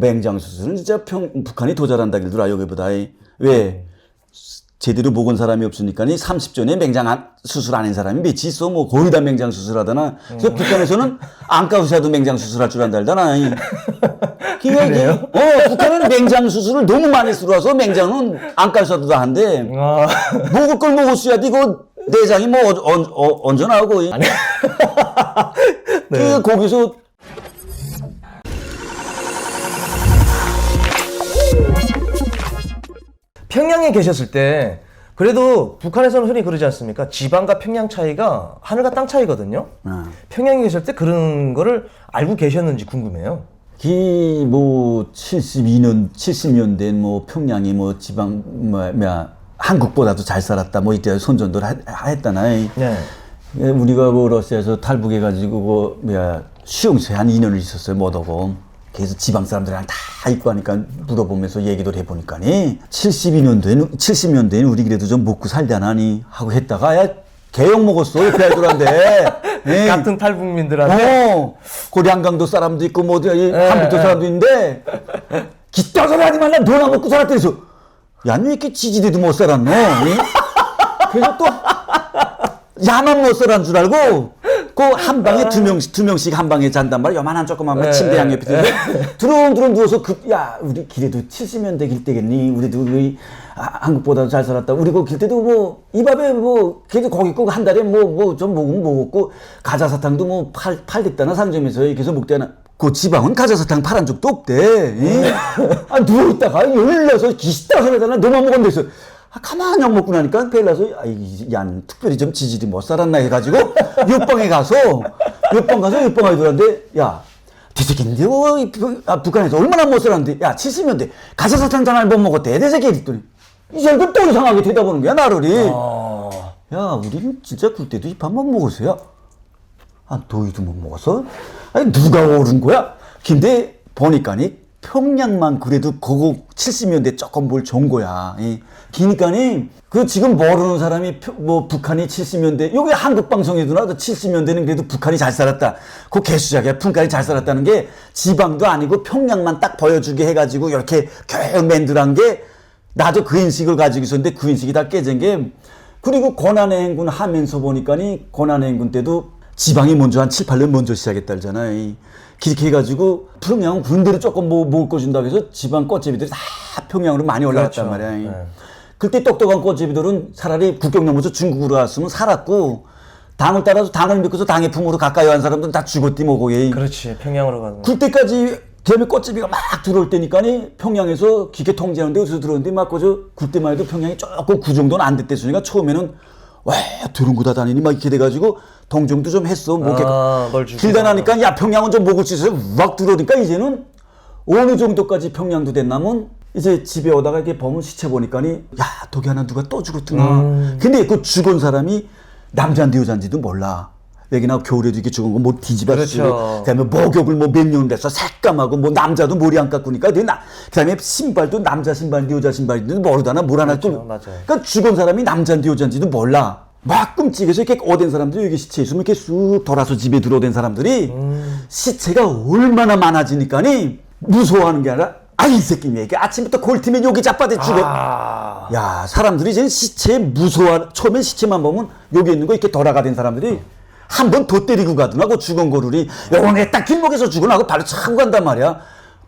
맹장 수술은 진짜 평, 북한이 잘한다 길더라 여기보다 왜? 제대로 먹은 사람이 없으니까니 30전에 맹장 안- 수술 안한 사람이 몇이 있어? 뭐 거의 다 맹장 수술하다나. 그래서 북한에서는 안과 의사도 맹장 수술할 줄 안달다나. 그래요? 어 북한은 맹장 수술을 너무 많이 쓰러서 맹장은 안과 의사도 다 한대. 아, 먹을 걸 먹었어야 돼 이거 내장이 뭐 어, 어, 어, 언제 나오고 그 거기서 평양에 계셨을 때 그래도 북한에서는 흔히 그러지 않습니까? 지방과 평양 차이가 하늘과 땅 차이거든요. 어. 평양에 계실 때 그런 거를 알고 계셨는지 궁금해요. 기뭐 72년 70년대 뭐 평양이 뭐 지방 뭐 뭐야 한국보다도 잘 살았다 뭐 이때 선전들 하- 했다나 네. 예, 우리가 그 러시아에서 탈북해 가지고 그 뭐야 수용소에 한 2년을 있었어요 못 오고 그래서 지방 사람들이랑 다 있고 하니까 물어보면서 얘기도 해보니까니 72년도에는 70년대에는 우리 그래도 좀 먹고 살다나니 하고 했다가 야 개욕 먹었어 옆에 애들한테 예. 같은 탈북민들한테 어, 고량강도 사람도 있고 뭐 어디 예, 한북도 예. 사람도 있는데 기따가 하지 말라 너나 먹고 살았다 그래서 야너 왜 이렇게 지지대도 못 살았노? 응? 그래서 또 야만 못 살았는 줄 알고 그한 방에 두 명씩 두 명씩 한 방에 잔단 말이야. 요만한 조그만 예, 침대 양 예. 옆에 있는데 두렁두렁 누워서 그야 우리 길에도 70년대 길 때겠니? 우리도 우리 아, 한국보다 잘 살았다. 우리 그길 때도 뭐 이 밥에 뭐 그래도 거기 꼭한 달에 뭐 뭐 좀 먹으면 먹었고 가자 사탕도 뭐팔 팔렸다나 상점에서 그래서 먹대나. 그 지방은 가자사탕 팔은 적도 없대. 예? 아 누워있다가 열나서 기시다 하려다나 너만 먹었는데서 아, 가만히 약 먹고 나니까 배나서 얀 특별히 좀 지질이 못 살았나 해가지고 옆방에 가서 옆방 가서 옆방 아이들한테 야 대새끼인데 어, 이 북- 아, 북한에서 얼마나 못 살았는데 야 70년대 가자사탕 번 먹었대 대새끼 이랬더니 이제 이거 또 이상하게 대답하는 거야 나를이 어, 야 우리는 진짜 굴 때도 잎한번 먹었어요 아 너희도 못 먹었어? 아니 누가 오른 거야? 근데 보니까니 평양만 그래도 그거 70년대 조금 뭘 좋은 거야. 이. 그니까니 그 지금 모르는 사람이 표- 뭐 북한이 70년대 여기 한국 방송에도 나도 70년대는 그래도 북한이 잘 살았다. 그 개수작이야. 북한이 잘 살았다는 게 지방도 아니고 평양만 딱 보여주게 해가지고 이렇게 교맨들한 게 나도 그 인식을 가지고 있었는데 그 인식이 다 깨진 게 그리고 고난의 행군 하면서 보니까니 고난의 행군 때도 지방이 먼저 한 7, 8년 먼저 시작했다 그러잖아요. 이. 그렇게 해가지고 평양 군대를 조금 뭐 먹을 거 준다고 해서 지방 꽃제비들이 다 평양으로 많이 올라갔단 그렇죠. 말이야. 이. 네. 그때 똑똑한 꽃제비들은 차라리 국경 넘어서 중국으로 갔으면 살았고 당을 따라서 당을 믿고서 당의 품으로 가까이 한 사람들은 다 죽었디 뭐고. 예. 그렇지. 평양으로 가는 거. 그때까지 대매 꽃제비가 막 들어올 때니까니 평양에서 기계 통제하는데 어디서 들어오는데 막 그저 그때만 해도 평양이 조금 그 정도는 안 됐댔으니까 처음에는 와 들은 거다 다니니? 막 이렇게 돼가지고 동정도 좀 했어 뭐 이렇게. 아, 뭘. 길다 나니까 야 평양은 좀 먹을 수 있어서 막 들어오니까 이제는 어느 정도까지 평양도 됐나면 이제 집에 오다가 이렇게 보면 시체 보니까니 야 독이 하나 누가 또 죽었구나. 근데 그 죽은 사람이 남자인지 여자인지도 몰라 여기나 겨울에도 이렇게 죽은 거 뭐 뒤집어 쓰고 그렇죠. 그다음에 목욕을 뭐 몇 년 돼서 새까마고 뭐 남자도 머리 안 깎으니까 내 나, 그다음에 신발도 남자 신발인지 여자 신발인지 모르다나 뭘 하나 그렇죠, 또 맞아요. 그러니까 죽은 사람이 남자인지 여자인지도 몰라 막 끔찍해서 이렇게 오된 사람들이 여기 시체 있으면 이렇게 쑥 돌아서 집에 들어오된 사람들이 음. 시체가 얼마나 많아지니까니 무서워하는 게 아니라 아 이 새끼 왜 이게 아침부터 골팀에 여기 자빠대 죽어 아, 야 사람들이 이제 시체 무서워 처음엔 시체만 보면 여기 있는 거 이렇게 돌아가 된 사람들이 한 번 더 때리고 가더라고 죽은 거루리 영원에 딱 길목에서 죽어나고 바로 차고 간단 말이야.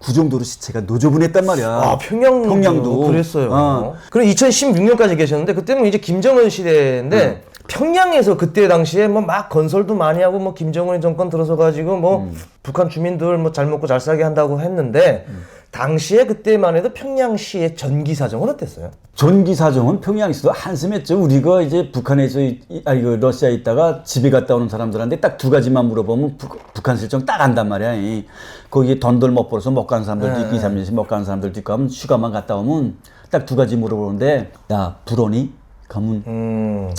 그 정도로 시체가 노조분했단 말이야. 아, 평양 평양도. 그랬어요. 어. 그럼 2016년까지 계셨는데 그때는 이제 김정은 시대인데 평양에서 그때 당시에 뭐 막 건설도 많이 하고 뭐 김정은 정권 들어서 가지고 뭐 북한 주민들 뭐 잘 먹고 잘 살게 한다고 했는데 당시에 그때만 해도 평양시의 전기 사정은 어땠어요? 전기 사정은 평양에서도 한심했죠. 우리가 이제 북한에서 이- 이- 아니 그 러시아에 있다가 집에 갔다 오는 사람들한테 딱 두 가지만 물어보면 북, 북한 실정 딱 안단 말이야. 이. 거기에 돈들 못 벌어서 못 가는 사람들도 있고, 2, 3년씩 못 가는 사람들도 있고 하면 휴가만 갔다 오면 딱 두 가지 물어보는데 야 불오니? 가면 음,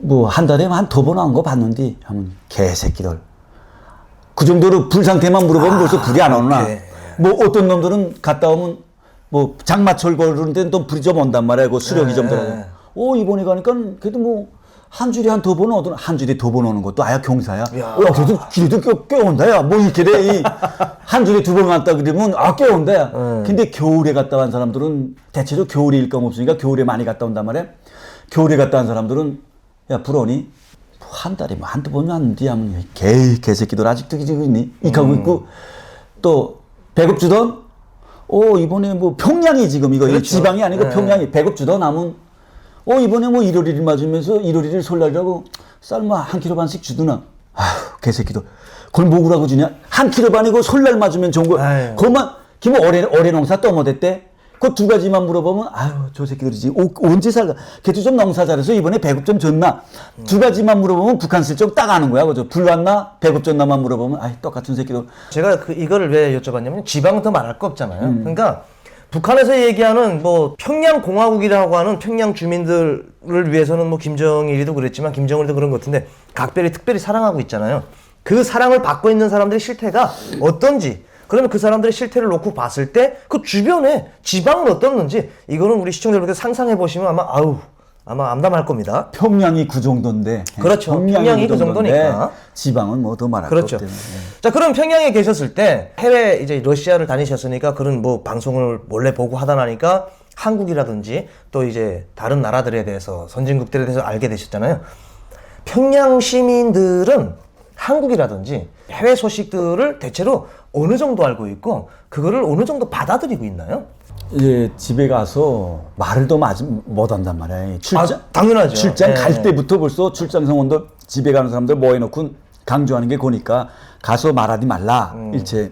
뭐 한 달에 한 두 번 한 거 봤는데 하면 개새끼들 그 정도로 불 상태만 물어보면 벌써 불이 안 오나 그래. 뭐 어떤 놈들은 갔다 오면 뭐 장마철 거르는데 또 불이 좀 온단 말이야 그 수력이 좀 네. 들어가고 오 이번에 가니까 그래도 뭐 한 줄에 한두 번 오든 한 줄에 두번 오는 것도 아야 경사야. 야. 야, 그래도 그래도 꽤, 꽤 온다 야. 뭐 이렇게 돼. 이한 줄에 두번 왔다 그러면 아, 꽤 온다 야. 근데 겨울에 갔다 온 사람들은 대체로 겨울에 일감 없으니까 겨울에 많이 갔다 온단 말이야. 겨울에 갔다 온 사람들은 야, 불어니? 뭐한 달에 뭐 한두 번 왔는데 하면 개 개새끼들 아직도 기지고 있니? 이하고 있고 또 배급 주던? 어 이번에 뭐 평양이 지금 이거 그렇죠. 지방이 아니고 네. 평양이 배급 주던 남은. 어 이번에 뭐 1월 1일 맞으면서 1월 1일 설날이라고 쌀마 한 킬로 반씩 주더나. 아휴 개새끼도 그걸 뭐라고 주냐? 한 킬로 반이고 설날 맞으면 좋은 거. 그것만 김 올해 올해 농사 또 못했대 그 두 가지만 물어보면 아유 저 새끼들이지 오, 언제 살까 걔도 좀 농사 잘해서 이번에 배급 좀 줬나 두 가지만 물어보면 북한 실적 딱 아는 거야 그죠 불 왔나 배급 줬나만 물어보면 아이 똑같은 새끼들 제가 그 이거를 왜 여쭤봤냐면 지방은 더 말할 거 없잖아요. 음. 그러니까 북한에서 얘기하는 뭐 평양 공화국이라고 하는 평양 주민들을 위해서는 뭐 김정일이도 그랬지만 김정일도 그런 것 같은데 각별히 특별히 사랑하고 있잖아요. 그 사랑을 받고 있는 사람들의 실태가 어떤지 그러면 그 사람들의 실태를 놓고 봤을 때 그 주변에 지방은 어떻는지 이거는 우리 시청자분들 상상해 보시면 아마 아우 아마 암담할 겁니다. 평양이 그 정도인데 그렇죠. 평양이 그 정도니까. 지방은 뭐 더 말할 그렇죠. 예. 자, 그럼 평양에 계셨을 때 해외 이제 러시아를 다니셨으니까 그런 뭐 방송을 몰래 보고 하다 나니까 한국이라든지 또 이제 다른 나라들에 대해서 선진국들에 대해서 알게 되셨잖아요. 평양 시민들은 한국이라든지 해외 소식들을 대체로 어느 정도 알고 있고 그거를 어느 정도 받아들이고 있나요? 이제 집에 가서 말을 더 맞, 못 한단 말이야. 출장, 아, 당연하죠. 출장 예. 갈 때부터 벌써 출장 성원들 집에 가는 사람들 모아놓고 강조하는 게 그니까 가서 말하지 말라. 음. 일체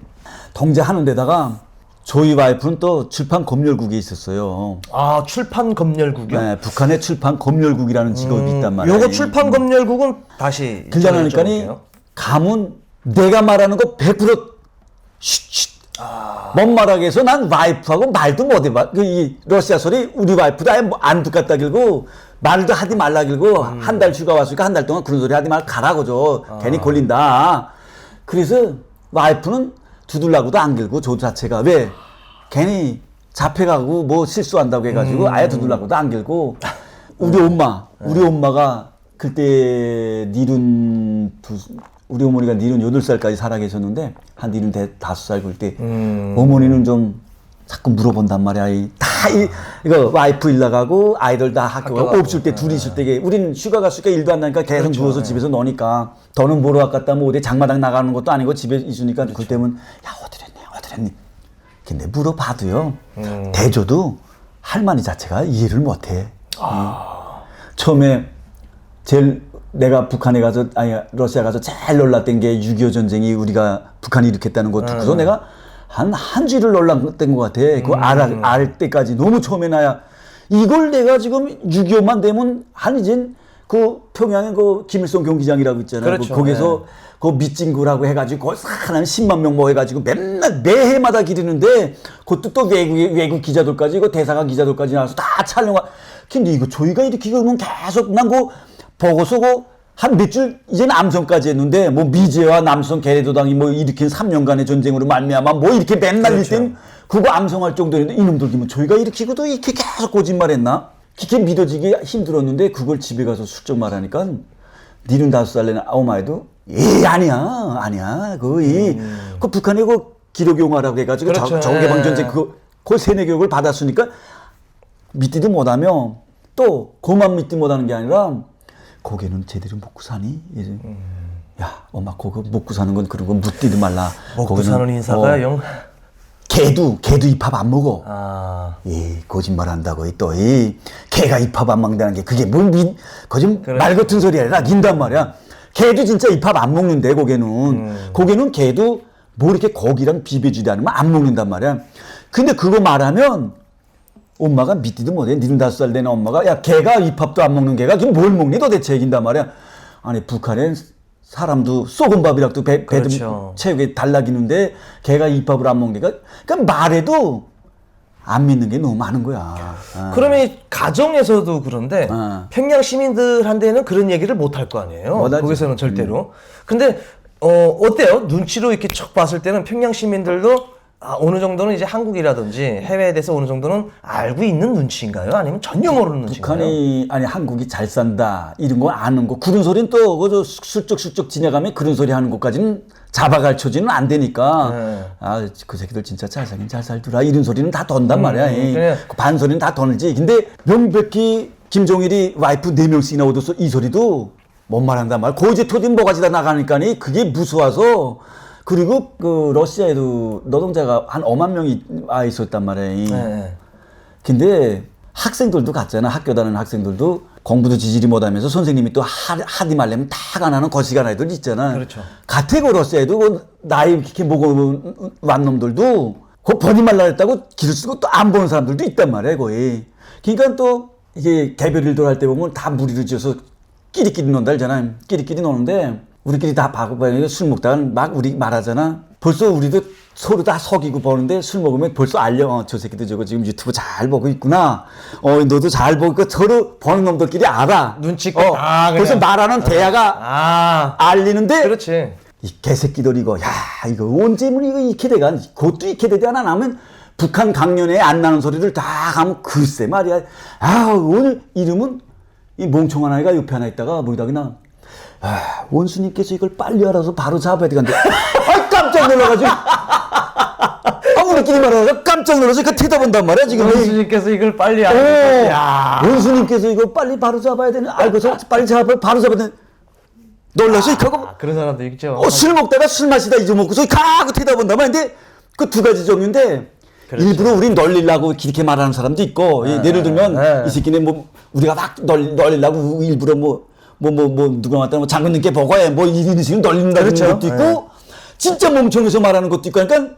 통제하는 데다가 저희 와이프는 또 출판 검열국에 있었어요. 아, 출판 검열국이요? 네, 북한의 출판 검열국이라는 직업이 있단 말이야. 음, 요거 출판 검열국은 다시 여쭤볼게요. 감은 내가 말하는 거 100% 쉿쉿. 뭔 말하게 해서 난 와이프하고 말도 못 해봐. 그 이 러시아 소리 우리 와이프도 아예 뭐안 듣겠다 길고 말도 하지 말라 길고 한달 휴가 왔으니까 한 달 동안 그런 소리 하지 말 가라고 줘. 괜히 걸린다. 그래서 와이프는 두들라고도 안 길고 저 자체가 왜 괜히 잡혀가고 뭐 실수한다고 해가지고 아예 두들라고도 안 길고 우리 엄마 우리 엄마가 그때 니른 두 우리 어머니가 니른 여덟 살까지 살아 계셨는데 한 니른 대 다섯 살 그때 어머니는 좀 자꾸 물어본단 말이야. 이, 다 이, 이거 와이프 일 나가고 아이들 다 학교 가고. 없을. 때 둘이 있을 때 우리는 휴가 갔으니까 일도 안 나니까 계속 누워서 집에서 노니까 더는 보러 갔다 뭐 어디 장마당 나가는 것도 아니고 집에 있으니까 그 때문 야 어디랬니 어디랬니 근데 물어봐도요 대줘도 할머니 자체가 이해를 못해. 처음에 제일 내가 북한에 가서 아니 러시아 가서 제일 놀랐던 게 6.25 전쟁이 우리가 북한이 일으켰다는 거 듣고서 내가 한 한 주를 놀랐던 것 같아. 그거 알, 알 때까지 너무 처음에 나야 이걸 내가 지금 6.25만 되면 한 이제 그 평양에 그 김일성 경기장이라고 있잖아요. 그렇죠. 그 거기서 그 밑진구라고 해가지고 한 10만 명 모여가지고 맨날 매해마다 기르는데 그것도 또 외국 외국 기자들까지 그 대사관 기자들까지 나와서 다 촬영하. 근데 이거 저희가 이렇게 그러면 계속 난그 보고서 그한 며칠 이제 남성까지 했는데 뭐 미제와 남성 개래도당이 뭐 일으킨 3년간의 전쟁으로 말미암아 뭐 이렇게 맨날 그렇죠. 그거 암송할 정도였는데 이놈들 기면 저희가 일으키고도 이렇게 계속 거짓말했나? 그렇게 믿어지기 힘들었는데 그걸 집에 가서 슬쩍 말하니까 니는 다섯 살 내는 아홉 마이도 예 아니야 아니야 그이 그 북한이 그 기록용화라고 해가지고 음. 그렇죠. 예. 전쟁 그거 그 세뇌 교육을 받았으니까 믿지도 못하며 또 그만 믿지 못하는 게 아니라 고개는 제대로 먹고 사니? 이제 음. 야 엄마 그거 먹고 사는 건 그런 거 묻지도 말라. 먹고 사는 인사가 어, 영. 개도 개도 이 밥 안 먹어. 아, 이 거짓말 한다고 또 이 개가 입합 안 먹는다는 게 그게 뭘 민, 거짓 그래. 말 같은 소리 아니라 긴단 말이야. 개도 진짜 입합 안 먹는데 고개는 음. 고개는 개도 뭐 이렇게 고기랑 비벼주지 않으면 안 먹는단 말이야. 근데 그거 말하면 엄마가 믿지도 못해. 니는 다섯 살 되는 엄마가 야 개가 입합도 안 먹는 개가 그럼 뭘 먹니 도대체 얘긴단 말이야. 아니 북한엔 사람도 쏘은 밥이라도 배, 배도 그렇죠. 체육에 달라기는데 개가 입합을 안 먹는 개가 그러니까 말해도 안 믿는 게 너무 많은 거야. 아. 그러면 이 가정에서도 그런데 어. 평양 시민들한테는 그런 얘기를 못 할 거 아니에요. 못하지. 거기서는 절대로. 근데 어 어때요? 눈치로 이렇게 척 봤을 때는 평양 시민들도 아, 어느 정도는 이제 한국이라든지 해외에 대해서 어느 정도는 알고 있는 눈치인가요? 아니면 전혀 모르는 눈치인가요? 북한이 아니 한국이 잘 산다 이런 거 아는 거 그런 소리는 또 그저 슬쩍슬쩍 지나가면 그런 소리 하는 것까지는 잡아갈 처지는 안 되니까 네. 아그 새끼들 진짜 잘 살긴 잘 살더라 이런 소리는 다 던단 말이야 이. 그래. 그 반소리는 다 던지 근데 명백히 김종일이 와이프 네 명씩이나 얻어서 이 소리도 못 말한단 말이야 고지 토지 뭐가지 다 나가니까니 그게 무서워서 그리고 그 러시아에도 노동자가 한 5만 명이 와 있었단 말이야 이. 네. 근데 학생들도 갔잖아. 학교 다니는 학생들도 공부도 지지리 못하면서 선생님이 또 하, 하디 말려면 다안 하는 거시간 아이들 있잖아. 그렇죠. 가테고로스에도 그 나이 이렇게 먹어 완 놈들도 그 버니 말라 했다고 길을 쓰고 또 안 보는 사람들도 있단 말이야 거의. 그러니까 또 이게 개별 일도 할때 보면 다 무리를 지어서 끼리끼리 논다 알잖아. 끼리끼리 노는데 우리끼리 다 바꾸고 술 먹다가 막 우리 말하잖아. 벌써 우리도 서로 다 속이고 보는데 술 먹으면 벌써 알려. 어, 저 새끼도 저거 지금 유튜브 잘 보고 있구나. 어, 너도 잘 보고 있고 서로 보는 놈들끼리 알아. 눈치껏 어, 다 그냥. 벌써 말하는 대화가 아, 알리는데 그렇지. 이 개새끼들 이거 야 이거 언제면 이거 돼가 그것도 되지 않아 나면 북한 강연에 안 나는 소리를 다 하면 글쎄 말이야 아 오늘 이름은 이 멍청한 아이가 옆에 하나 있다가 뭐기다 그냥 아 원수님께서 이걸 빨리 알아서 바로 잡아야 되겠는데 아 깜짝 놀라가지고 아무리끼리 말하다가 깜짝 놀라서 그 쳐다본단 말이야 지금 원수님께서 이걸 빨리 야. 원수님께서 이거 빨리 바로 잡아야 되는 알고서 빨리 잡아 바로 잡아야 되는 놀라서 아, 그런 사람도 있죠. 어, 술 먹다가 술 마시다 잊어먹고서 가고 태다본다만 근데 그 두 가지 종류인데 그렇죠. 일부러 우리 널리려고 이렇게 말하는 사람도 있고 예, 예를 들면 네. 이 새끼네 뭐 우리가 막 널, 널리려고 일부러 뭐 뭐 뭐 뭐 누가 왔다 뭐 장군님께 보고해. 뭐 이런 식으로 널린다 그런 그렇죠. 것도 있고 네. 진짜 멍청해서 말하는 것도 있고 그러니까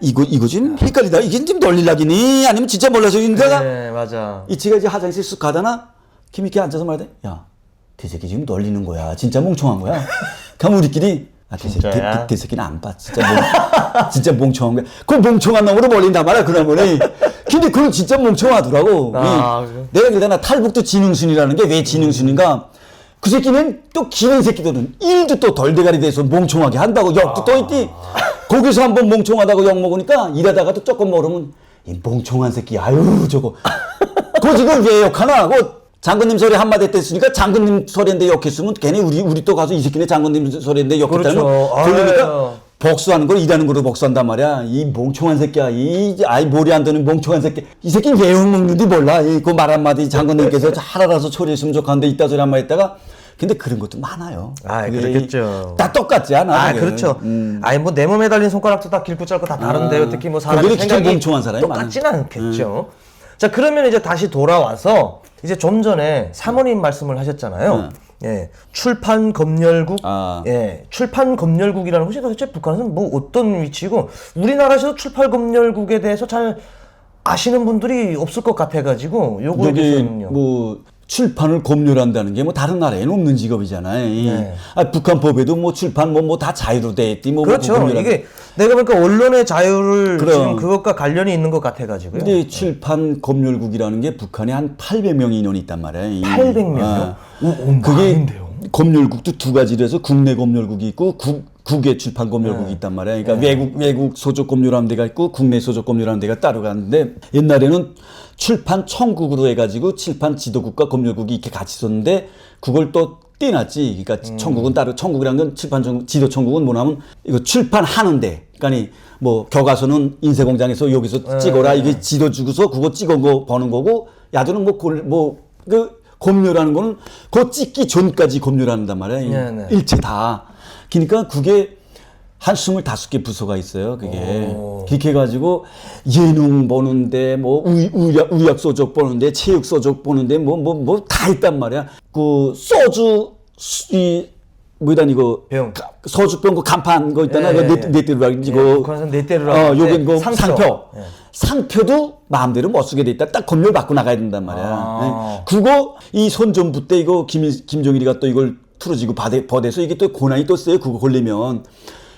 이거 이거 지금 헷갈리다. 이게 지금 널리려기니? 아니면 진짜 몰라서 인가가 네, 맞아. 이치가 이제 화장실 쓱 가다나 김이렇게 앉아서 말해 야 대새끼 지금 널리는 거야. 진짜 멍청한 거야. 그럼 우리끼리 아 대새끼 대, 대새끼는 안 봐 진짜 멍, 진짜 멍청한 거야. 그 멍청한 놈으로 몰린단 말이야 그러면은. 근데 그건 진짜 멍청하더라고. 아, 이? 내가 그러잖아. 탈북도 지능순이라는 게 왜 지능순인가 그 새끼는 또 기는 새끼들은 일도 또 덜 대가리 돼서 멍청하게 한다고 역도 또 있디. 거기서 한번 멍청하다고 욕 먹으니까 일하다가도 조금 모르면 이 멍청한 새끼 아유 저거. 그 지금 왜 욕하나 그 장군님 소리 한마디 했으니까 장군님 소리인데 욕했으면 괜히 우리 우리 또 가서 이 새끼네 장군님 소리인데 욕했다면 그렇죠. 그러니까 아유. 복수하는 걸 일하는 거로 복수한단 말이야. 이 멍청한 새끼야. 이 아이 머리 안 드는 멍청한 새끼. 이 새끼 왜 욕먹는지 몰라. 이그 말 한마디 장군님께서 하라라서 처리했으면 좋겠는데 이따 소리 한마디 했다가 근데 그런 것도 많아요. 아, 그게 그렇겠죠. 다 똑같지 않아. 아, 그게. 그렇죠. 음. 아니 뭐 내 몸에 달린 손가락도 다 길고 짧고 다 다른데 아, 어떻게 뭐 사람의 생각이 멍청한 사람이 음. 똑같지는 않겠죠. 자 그러면 이제 다시 돌아와서 이제 좀 전에 사모님 말씀을 하셨잖아요. 예, 출판 검열국, 네. 아. 예, 출판 검열국이라는 것이 도대체 북한에서는 뭐 어떤 위치고 우리나라에서도 출판 검열국에 대해서 잘 아시는 분들이 없을 것 같아가지고 요거에 대해서는요. 뭐 출판을 검열한다는 게 뭐 다른 나라에는 없는 직업이잖아요. 네. 아, 북한 법에도 뭐 출판 뭐 뭐 다 자유로 돼 있디 뭐 그렇죠. 뭐 이게 내가 보니까 언론의 자유를 그럼. 지금 그것과 관련이 있는 것 같아 가지고요. 근데 출판 검열국이라는 게 북한에 한 800명 인원이 있단 말이야. 이- 800 명이요? 아. 오, 오, 그게 많은데요? 검열국도 두 가지로 해서 국내 검열국이 있고 국, 국외 출판 네. 검열국이 있단 말이야. 그러니까 외국 외국 소속 검열하는 데가 있고 국내 소속 검열하는 데가 따로 갔는데 옛날에는 출판 청국으로 해가지고 출판 지도국과 검열국이 이렇게 같이 있었는데 그걸 또 떼놨지. 그러니까 음. 청국은 따로 청국이란 건 출판 청 지도 청국은 뭐냐면 이거 출판하는데 그러니까 뭐 교과서는 인쇄공장에서 여기서 네. 찍어라 이게 지도 주고서 그거 찍어 거 버는 거고 야도는 뭐뭐그 검열하는 거는 그 찍기 전까지 검열한단 말이야. 이 네, 네. 일체 다. 그러니까 그게 한 스물다섯 개 부서가 있어요. 그게 오. 그렇게 해가지고 예능 보는데 뭐 우, 우약 우약 소적 보는데 체육 소적 보는데 뭐 뭐 뭐 다 있단 말이야. 그 소주 수- 이 뭐다 이거 병. 가- 소주병 그 간판 거 있잖아. 예, 그 예, 네, 예. 네 대로 예, 이거 북한에서는 네 대로라고 어 하는데 요게 뭐 상표. 상표. 예. 상표도 마음대로 못 쓰게 돼 있다. 딱 검열 받고 나가야 된단 말이야. 아. 예. 그거 이 손전부 때 이거 김 김정일이가 또 이걸 틀어지고 받에 버대서 이게 또 고난이 또 써요. 그거 걸리면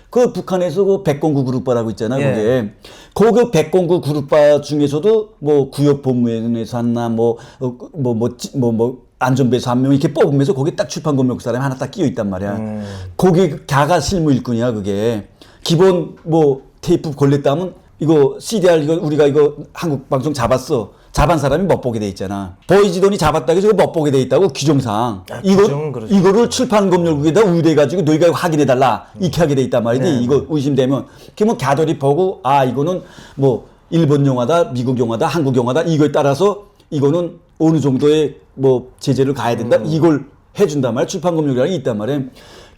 그 북한에서 그 백공구 그룹바라고 있잖아. 예. 그게 거기 백공구 그룹바 중에서도 뭐 구역 법무회에서 한나 뭐뭐 뭐 뭐 안전배에서 한 명 이렇게 뽑으면서 거기 딱 출판 검역 사람이 하나 딱 끼어 있단 말이야. 음. 거기 가가 실무 일꾼이야 그게 기본 뭐 테이프 걸렸다면 이거 CDR 이거 우리가 이거 한국 방송 잡았어. 잡은 사람이 못 보게 돼 있잖아. 보이지돈이 잡았다고 해서 이거 못 보게 돼 있다고 규정상. 아, 이거. 이거를 출판 검열국에다 의뢰해 가지고 너희가 이거 확인해 달라. 이렇게 하게 돼 있단 말이지. 네. 이거 의심되면 그러면 가돌이 보고 아 이거는 뭐 일본 영화다, 미국 영화다, 한국 영화다 이거에 따라서 이거는 어느 정도의 뭐 제재를 가야 된다. 음. 이걸 해준단 말이야. 출판 검열이라는 게 있단 말이야.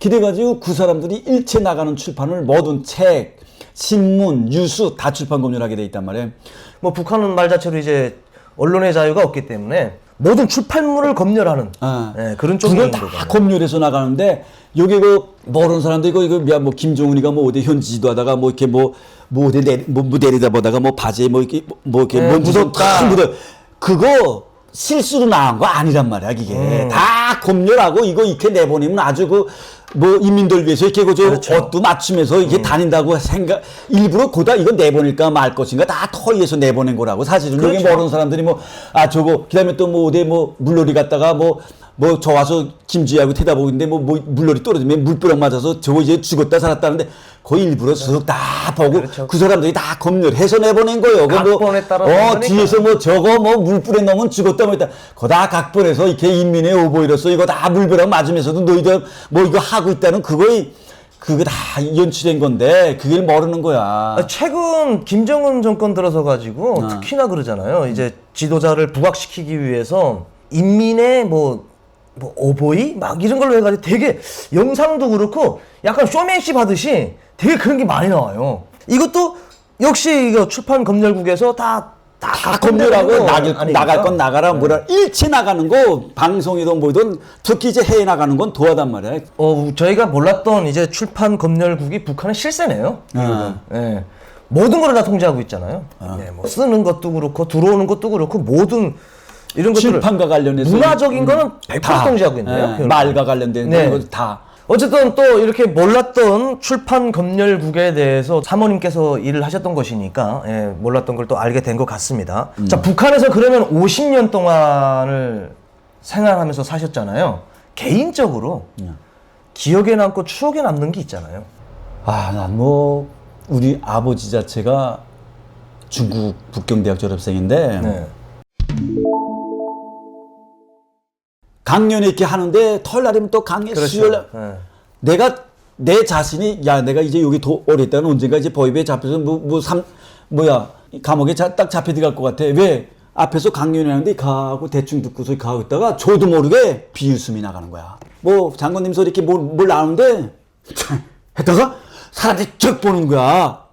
그래가지고 그 사람들이 일체 나가는 출판을 모든 책, 신문, 뉴스 다 출판 검열하게 돼 있단 말이야. 뭐 북한은 말 자체로 이제 언론의 자유가 없기 때문에 모든 출판물을 검열하는 아. 예, 그런 그걸 쪽인 다 거죠. 검열해서 나가는데 여기 그 모르는 사람들 이거 이거 뭐, 뭐 김종훈이가 뭐 어디 현지 지도하다가 뭐 이렇게 뭐뭐 어디 내, 뭐, 뭐 내리다 보다가 뭐 바지에 뭐 이렇게 뭐 이렇게 네, 뭐 묻어 묻었다. 탁 묻어 그거 실수로 나온 거 아니란 말이야 이게 음. 다 검열하고 이거 이렇게 내보내면 아주 그 뭐 인민들 위해서 이렇게 그저 그렇죠. 옷도 맞추면서 음. 이게 다닌다고 생각 일부러 고다 이거 내보낼까 말 것인가 다 터위해서 내보낸 거라고 사실은 여기 그렇죠. 모르는 사람들이 뭐 아 저거 그다음에 또 뭐 어디 뭐 물놀이 갔다가 뭐 뭐 저 와서 김지하고 태다보고 있는데 뭐, 뭐 물놀이 떨어지면 물벼락 맞아서 저거 이제 죽었다 살았다는데 거의 일부러 쓱다 보고 그렇죠. 그 사람들이 다 검열해서 내보낸 거예요. 그 각본에 따라서 어 보니까. 뒤에서 뭐 저거 뭐 물불에 넣으면 죽었다 뭐 했다. 그거 다 각본에서 이렇게 인민의 오보이로서 이거 다 물벼락 맞으면서도 너희들 뭐 이거 하고 있다는 그거이 그거 다 연출된 건데 그걸 모르는 거야. 아, 최근 김정은 정권 들어서 가지고 아. 특히나 그러잖아요. 이제 지도자를 부각시키기 위해서 인민의 뭐, 뭐 오보이 막 이런 걸로 해가지고 되게 영상도 그렇고 약간 쇼맨십 하듯이 되게 그런 게 많이 나와요. 이것도 역시 이거 출판 검열국에서 다 다, 다 검열하고 나갈, 건 나가라 뭐라 일체 나가는 거 방송이든 뭐든 특히 이제 해외 나가는 건 도하단 말이야. 어, 저희가 몰랐던 이제 출판 검열국이 북한의 실세네요. 아. 예. 모든 걸 다 통제하고 있잖아요. 네, 뭐 쓰는 것도 그렇고 들어오는 것도 그렇고 모든 이런 것들을 출판과 관련해서 문화적인 거는 100% 다, 통제하고 있네요. 예, 그러니까. 말과 관련된 네. 거 다. 어쨌든 또 이렇게 몰랐던 출판 검열국에 대해서 사모님께서 일을 하셨던 것이니까 예, 몰랐던 걸 또 알게 된 것 같습니다. 음. 자 북한에서 그러면 50년 동안을 생활하면서 사셨잖아요. 개인적으로 음. 기억에 남고 추억에 남는 게 있잖아요. 아, 난 뭐 우리 아버지 자체가 중국 북경대학 졸업생인데 네. 강연에 이렇게 하는데 털날이면 또 강연 수요일 날. 네. 내가 내 자신이 야 내가 이제 여기 도 오래 있다는 언젠가 이제 보입에 잡혀서 뭐뭐삼 뭐야 감옥에 자, 딱 잡혀 들어갈 것 같아. 왜? 앞에서 강연을 하는데 가고 대충 듣고서 가고 있다가 저도 모르게 비웃음이 나가는 거야. 뭐 장관님 소리 이렇게 뭘, 뭘 나오는데? 했다가 사람들이 쭉 보는 거야